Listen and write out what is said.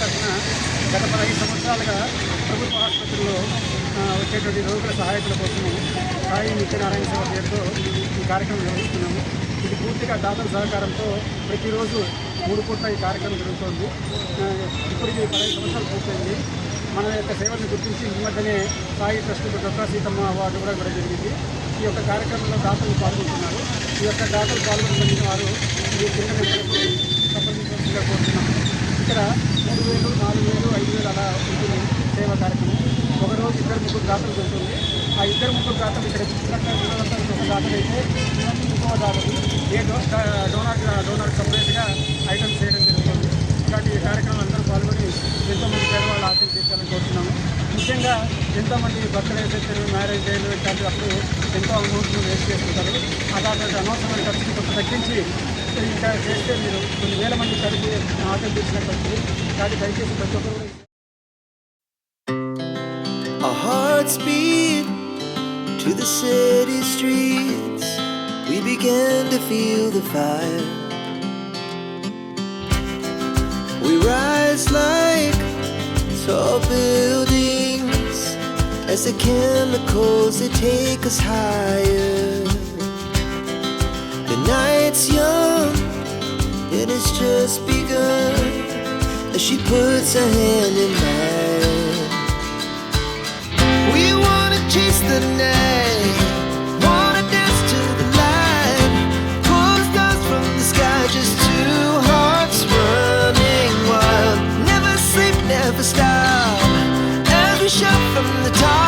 తరఫున గత పదహైదు సంవత్సరాలుగా ప్రభుత్వ ఆసుపత్రుల్లో వచ్చేటువంటి రోగుల సహాయకుల కోసము సాయి నిత్యనారాయణ సేవ పేరుతో ఈ కార్యక్రమం నిర్వహిస్తున్నాము. ఇది పూర్తిగా దాతల సహకారంతో ప్రతిరోజు మూడు పూట ఈ కార్యక్రమం జరుగుతోంది. ఇప్పటికి పదహైదు సంవత్సరాలు పూర్తయింది. మన యొక్క సేవలను గుర్తించి ఈ మధ్యనే సాయి ట్రస్ట్ డొక్కా సీతమ్మ అవార్డు కూడా ఇవ్వడం జరిగింది. ఈ యొక్క కార్యక్రమంలో దాతలు పాల్గొంటున్నారు. ఈ యొక్క దాతలు పాల్గొంటున్న వారు ఈ కింద సంప్రదించాల్సిందిగా కోరుతున్నాము. ఇక్కడ మూడు వేలు నాలుగు వేలు ఐదు వేలు అలా ఉంటుంది సేవ కార్యక్రమం. ఒకరోజు ఇద్దరు ముగ్గురు దాతలు జరుగుతుంది. ఆ ఇద్దరు ముగ్గురు దాతలు ఇక్కడ చిన్నగా ఒక దాతలు అయితే ఇంకో దాతలు ఏ డోనార్ డోనార్ సపరేట్గా ఐటమ్స్ చేయడం జరుగుతుంది. ఇలాంటి కార్యక్రమం అందరూ పాల్గొని ఎంతోమంది పేదవాళ్ళు ఆశలు తీర్చాలని కోరుతున్నాము. ముఖ్యంగా ఎంతోమంది బర్త్డే చేస్తారు మ్యారేజ్ డేలు ఇట్లాంటి అప్పుడు ఎంతో అమౌంట్ను వేస్ట్ చేసుకుంటారు అలాంటి అనవసరమైన ఖర్చులు కొంత తగ్గించి ఇంకా చేస్తే మీరు కొన్ని వేల మంది కడుపు ఆకలి తీర్చినట్టు వస్తుంది కాబట్టి దయచేసి ప్రతి ఒక్కరు కూడా Our hearts beat to the city streets. We began to feel the fire. We rise like tall buildings as the chemicals they take us higher. The night's young and it's just begun as she puts her hand in mine. We wanna chase the night, wanna dance to the light. Stars from the sky, just two hearts running wild. Never sleep, never stop. As we shout from the top,